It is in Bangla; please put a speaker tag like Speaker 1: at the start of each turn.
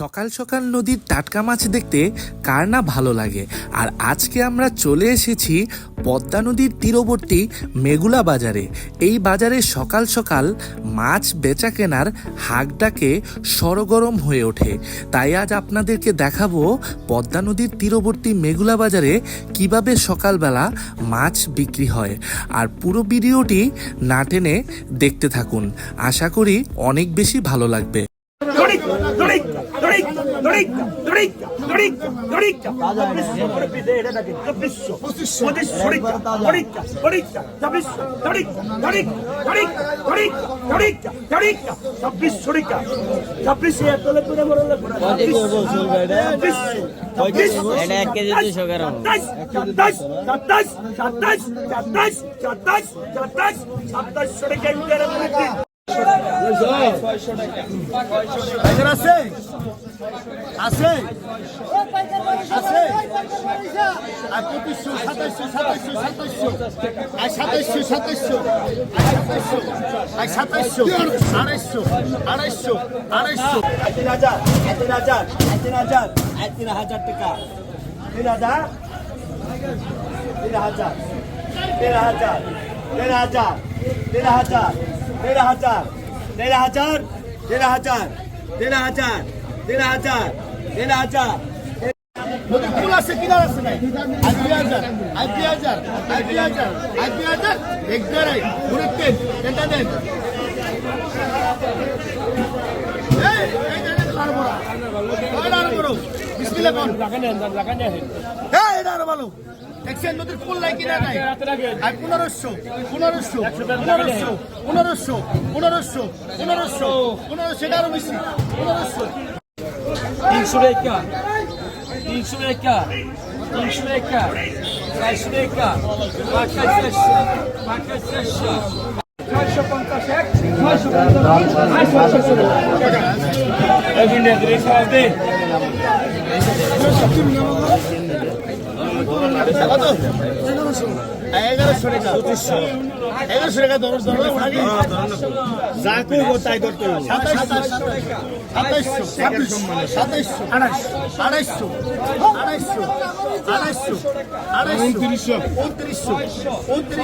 Speaker 1: সকাল সকাল নদীর টাটকা মাছ দেখতে কার না ভালো লাগে। আর আজকে আমরা চলে এসেছি পদ্মা নদীর তীরবর্তী মেগুলা বাজারে। এই বাজারে সকাল সকাল মাছ বেচা কেনার হাঁকডাকে সরগরম হয়ে ওঠে। তাই আজ আপনাদেরকে দেখাবো পদ্মা নদীর তীরবর্তী মেগুলা বাজারে কীভাবে সকালবেলা মাছ বিক্রি হয়। আর পুরো ভিডিওটি না টেনে দেখতে থাকুন। আশা করি অনেক বেশি ভালো লাগবে।
Speaker 2: সাতাশ সাতাশ সাতাশ সাতাশ সাতাশ সাতাশ সাতাশ সড়কে করে মরলে
Speaker 3: এখানে আছে আছে আছে আর পঁচিশশো সাতাইশশো সাতাইশশো সাতাইশশো আর সাতাইশশো সাতাইশশো আর সাতাইশশো আড়াইশশো আড়াইশশো আড়াইশশো
Speaker 2: তিন হাজার তিন হাজার তিন হাজার তিন হাজার টাকা। তিন হাজার তিন হাজার তিন হাজার তিন হাজার তিন হাজার তিন হাজার। তেরো হাজার তেরো হাজার তেরো হাজার তেরো হাজার তেরো হাজার।
Speaker 3: ফুল আছে কিনা আছে নাই? আজকে হাজার আজকে হাজার আজকে হাজার আজকে হাজার একদার উড়তেন এটা দেন এই এই আরও ভালো। দেখছেন নদীর ফুল নাই কিনা নাই? আর পনেরোশো পনেরোশো পনেরোশো পনেরোশো পনেরোশো পনেরোশো পনেরোশো এটা আরও বেশি পনেরোশো।
Speaker 4: তিনশো টাকা তিনশো টাকা তিনশো টাকা চারশো টাকা পাঁচশো চারশো পাঁচশো চারশো। ছয়শো পঞ্চাশ এক ছয়শো পঞ্চাশ ছয়শো এক মিনিট রেখে হবে
Speaker 3: এগারোশো টাকা এগারোশো টাকা দশ ভাগি যা করব তাই করতে হবে সাতাইশশো সাতাইশশো আড়াইশো আড়াইশো আড়াইশো আড়াইশো আড়াইশো উনত্রিশশো উনত্রিশশো উনত্রিশ